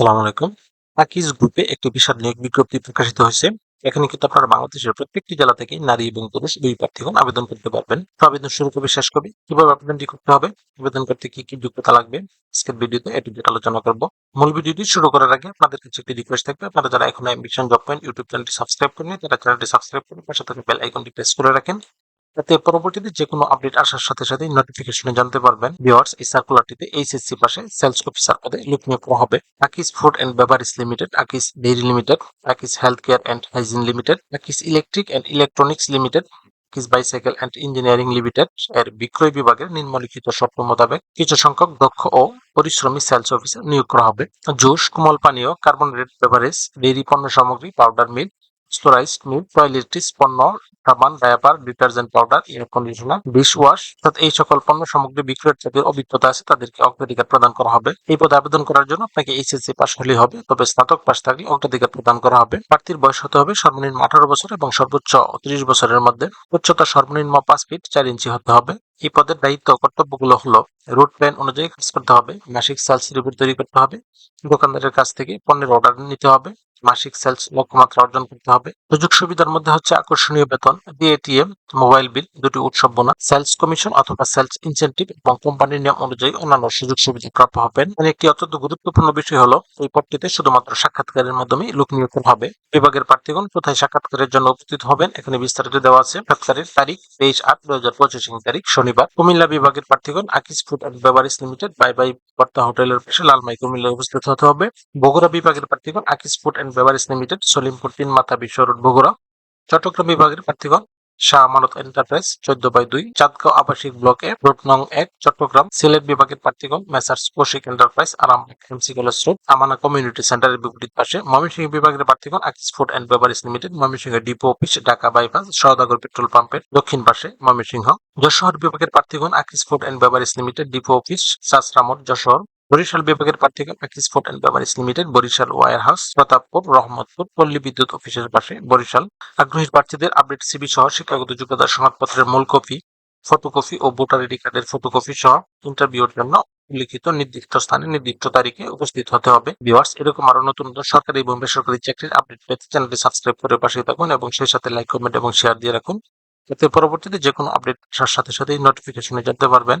সালাম আলাইকুম। আকিজ গ্রুপে একটি বিশাল নিয়োগ বিজ্ঞপ্তি প্রকাশিত হয়েছে। এখানে কিন্তু আপনারা বাংলাদেশের প্রত্যেকটি জেলা থেকে নারী এবং পুরুষ দুই প্রার্থীগণ আবেদন করতে পারবেন। তো আবেদন শুরু করবে, শেষ করবে। কীভাবে আবেদনটি করতে হবে, আবেদন করতে কি কি যোগ্যতা লাগবে, আজকের ভিডিওতে এটি ডিটেল আলোচনা করব। মূল ভিডিওটি শুরু করার আগে আপনাদের কাছে একটি রিকোয়েস্ট থাকবে। আপনারা যারা এখন অ্যাম্বিশন জব পয়েন্ট ইউটিউব চ্যানেলটি সাবস্ক্রাইব করেন তারা চ্যানেলটি সাবস্ক্রাইব করে পাশে থাকা বেল আইকনটি প্রেস করে রাখেন। যাতে পরবর্তীতে যে কোনো আপডেট আসার সাথে সাথে নোটিফিকেশনে জানতে পারবেন। ভিউয়ার্স এই সার্কুলারটিতে এইচএসসি পাশে সেলস অফিসার পদে লুক নিয়োগ হবে। Akij food and beverage limited Akij dairy limited Akij health care and hygiene limited Akij electric and electronics limited Akij bicycle and engineering limited এর বিক্রয় বিভাগের নিম্নলিখিত শর্ত মোতাবেক কিছু সংখ্যক দক্ষ ও পরিশ্রমী সেলস অফিসার নিয়োগ করা হবে। জুস, কোমল পানীয় কার্বনেটেড বেভারেজ ডেইরি পণ্য সামগ্রী powder milk sterilised milk toiletries পণ্য, সাবান diaper detergent powder air conditioner dish wash, অর্থাৎ এই সকল পণ্য সামগ্রী বিক্রয়ের যাদের অভিজ্ঞতা আছে, তাদেরকে অগ্রাধিকার প্রদান করা হবে। এই পদে আবেদন করার জন্য আপনাকে এইচএসসি পাস হলেই হবে, তবে স্নাতক পাস থাকলে অগ্রাধিকার প্রদান করা হবে। প্রার্থীর বয়স হতে হবে সর্বনিম্ন আঠারো বছর এবং সর্বোচ্চ ত্রিশ বছরের মধ্যে। উচ্চতা সর্বনিম্ন পাঁচ ফিট চার ইঞ্চি হতে হবে। এই পদের দায়িত্ব কর্তব্যগুলো হলো রুট প্ল্যান অনুযায়ী কাজ করতে হবে, মাসিক সেলস রিপোর্ট তৈরি করতে হবে, দোকানদারের কাছ থেকে পণ্যের অর্ডার নিতে হবে, মাসিক সেলস লক্ষ্যমাত্রা অর্জন করতে হবে। সুযোগ সুবিধার মধ্যে হচ্ছে আকর্ষণীয় বেতন ডিএটিএম মোবাইল বিল দুটি উৎসব বোনাস সেলস কমিশন অথবা সেলস ইনসেন্টিভ এবং কোম্পানির নিয়ম অনুযায়ী অন্যান্য সুযোগ সুবিধা প্রাপ্য হবেন। একটি অত্যন্ত গুরুত্বপূর্ণ বিষয় হলো, এই পদটিতে শুধুমাত্র সাক্ষাৎকারের মাধ্যমে লোক নিয়োগ হবে। বিভাগের প্রার্থীগণ কোথায় সাক্ষাৎকারের জন্য উপস্থিত হবেন, এখানে বিস্তারিত দেওয়া আছে। সাক্ষাৎকারের তারিখ, তেইশ আট দুই হাজার পঁচিশ, তারিখ শনিবার। কুমিল্লা বিভাগের প্রার্থীগণ Akij food and beverage limited by বাই বর্তা হোটেলের পাশে লালমাই কুমিল্লায় উপস্থিত হতে হবে। বগুড়া বিভাগের প্রার্থীগণ Akij food and beverage limited Salimpur তিন মাথা বিশ্ব রোড বগুড়া। চট্টগ্রাম বিভাগের প্রার্থীগণ শাহ আমানত এন্টারপ্রাইজ চোদ্দ বাই দুই, চাঁদগাঁও আবাসিক ব্লকে রোড নং এক, চট্টগ্রাম, সিলেট বিভাগের প্রার্থীগণ, messrs Kaushik enterprise Aram MC college road Amana community সেন্টারের বিপরীত পাশে ময়মনসিংহ বিভাগের প্রার্থীগণ Akij food and beverage limited Mymensingh depot office Dhaka bypass Saudagar petrol পাম্পের দক্ষিণ পাশে ময়মনসিংহ, যশোর বিভাগের প্রার্থীগণ Akij food and beverage limited depot office সাসরামট Jessore. Barisal বিভাগের প্রার্থীগণ Akij food and beverage limited, Barisal warehouse Pratappur, Rahmatpur, পল্লী বিদ্যুৎ অফিসের পাশে বরিশাল। আগ্রহী প্রার্থীদের আপডেট সিবি সহ শিক্ষাগত যোগ্যতা সনদপত্রের মূল কপি ফটোকপি ও ভোটার আইডি কার্ডের ফটোকপি সহ ইন্টারভিউর জন্য উল্লিখিত নির্দিষ্ট স্থানে নির্দিষ্ট তারিখে উপস্থিত হতে হবে। ভিউয়ার্স এরকম আরও নতুন নতুন সরকারি এবং বেসরকারি চাকরির আপডেট পেতে চ্যানেলটি সাবস্ক্রাইব করে পাশে থাকুন এবং সেই সাথে লাইক কমেন্ট এবং শেয়ার দিয়ে রাখুন। যাতে পরবর্তীতে যে কোনো আপডেট আসার সাথে সাথেই নোটিফিকেশনে জানতে পারবেন।